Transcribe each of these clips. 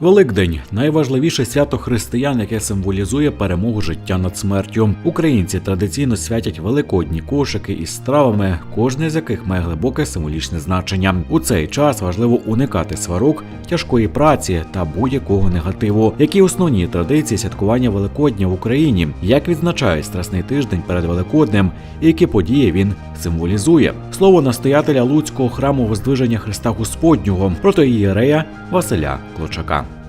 Великдень найважливіше свято християн, яке символізує перемогу життя над смертю. Українці традиційно святять великодні кошики із стравами, кожне з яких має глибоке символічне значення. У цей час важливо уникати сварок, тяжкої праці та будь-якого негативу. Які основні традиції святкування Великодня в Україні, як відзначає страсний тиждень перед Великоднем, і які події він символізує? Слово настоятеля Луцького храму Воздвиження Христа Господнього протоієрея Василя Клочака.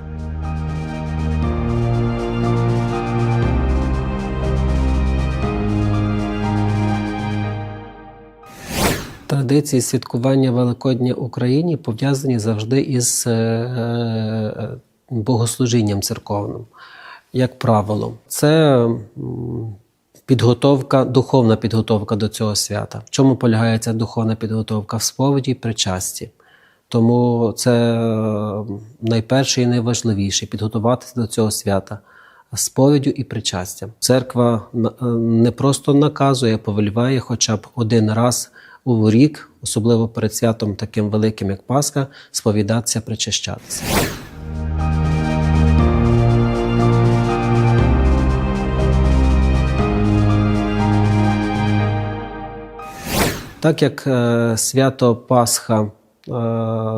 Традиції святкування Великодня Україні пов'язані завжди із е, е, богослужінням церковним, як правило. Це підготовка, духовна підготовка до цього свята. В чому полягає ця духовна підготовка? В сповіді і причасті. Тому це е, найперше і найважливіше підготуватися до цього свята сповіддю і причастям. Церква е, не просто наказує, повеліває хоча б один раз у рік, особливо перед святом таким великим, як Пасха, сповідатися, причащатися. Так як е, свято Пасха е,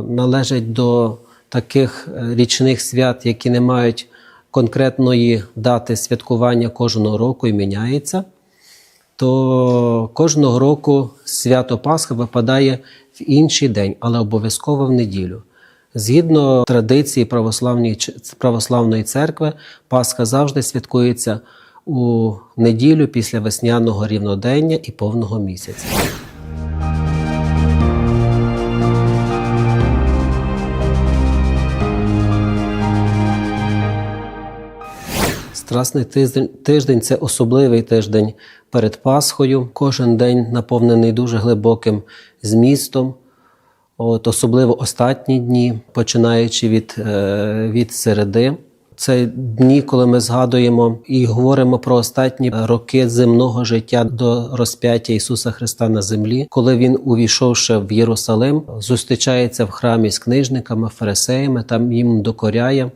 належить до таких е, річних свят, які не мають конкретної дати святкування кожного року і міняється, то кожного року свято Пасха випадає в інший день, але обов'язково в неділю. Згідно традиції православної, православної церкви, Пасха завжди святкується у неділю після весняного рівнодення і повного місяця. Страсний тиждень, тиждень це особливий тиждень перед Пасхою. Кожен день наповнений дуже глибоким змістом. От, особливо останні дні, починаючи від, е, від середи. Це дні, коли ми згадуємо і говоримо про останні роки земного життя до розп'яття Ісуса Христа на землі, коли Він, увійшовши в Єрусалим, зустрічається в храмі з книжниками, фарисеями, там їм докоряє,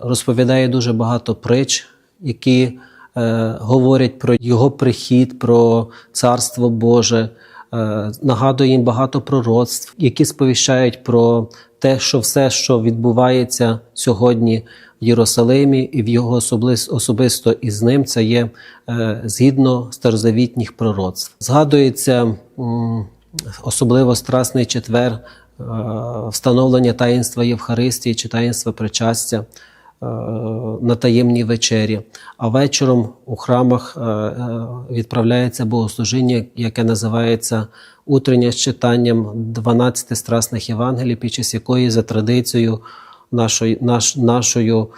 розповідає дуже багато притч, які е, говорять про його прихід, про царство Боже. Е, Нагадує їм багато пророцтв, які сповіщають про те, що все, що відбувається сьогодні в Єрусалимі і в його особис- особисто із ним, це є е, згідно старозавітніх пророцтв. Згадується особливо Страсний четвер, е, встановлення таїнства Євхаристії чи таїнства причастя е, на таємній вечері. А вечором у храмах е, відправляється богослужіння, яке називається утрення з читанням 12 страсних Євангелій, під час якої за традицією нашої, наш, нашою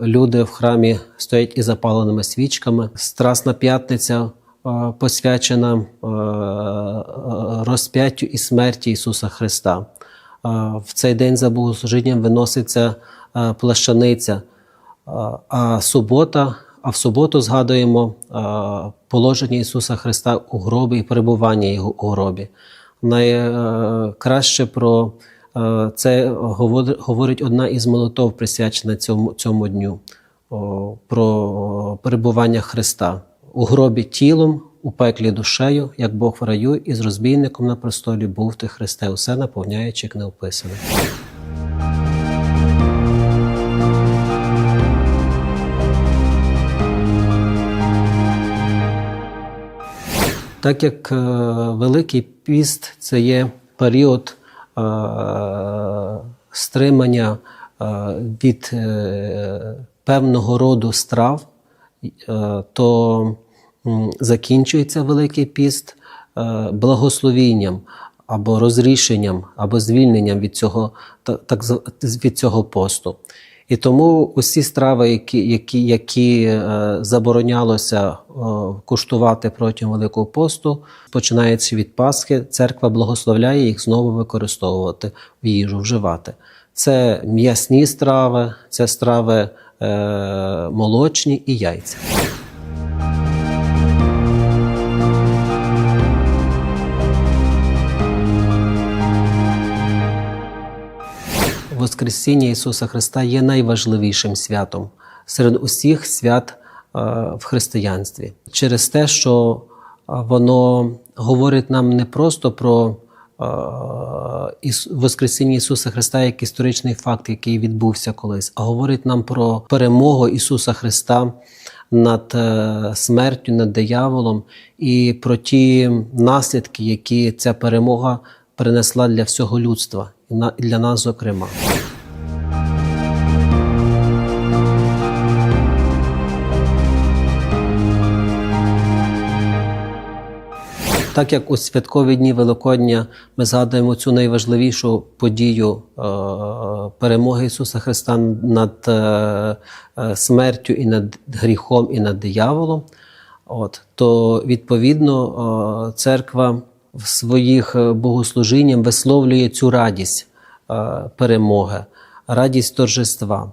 люди в храмі стоять із запаленими свічками. Страсна п'ятниця посвячена розп'яттю і смерті Ісуса Христа. В цей день за богослужінням виноситься плащаниця, а субота, а в суботу згадуємо положення Ісуса Христа у гробі і перебування Його у гробі. Найкраще про це говорить одна із молитов, присвячена цьому, цьому дню, про перебування Христа у гробі тілом, у пеклі душею, як Бог в раю, і з розбійником на престолі був ти Христе, усе наповняючи як неописане. Так як е, Великий піст це є період е, стримання е, від певного роду страв, то закінчується Великий піст е, благословінням або розрішенням, або звільненням від цього, та- так, від цього посту. І тому усі страви, які, які, які е, заборонялося е, куштувати протягом Великого посту, починаючи від Пасхи, церква благословляє їх знову використовувати в їжу, вживати. Це м'ясні страви, це страви е, молочні і яйця. Воскресіння Ісуса Христа є найважливішим святом серед усіх свят е, в християнстві. Через те, що е, воно говорить нам не просто про е, Воскресіння Ісуса Христа як історичний факт, який відбувся колись, а говорить нам про перемогу Ісуса Христа над е, смертю, над дияволом і про ті наслідки, які ця перемога принесла для всього людства, і для нас, зокрема. Так як у святкові дні Великодня ми згадуємо цю найважливішу подію е, перемоги Ісуса Христа над е, е, смертю і над гріхом, і над дияволом, от, то відповідно церква в своїх богослужіннях висловлює цю радість перемоги, радість торжества.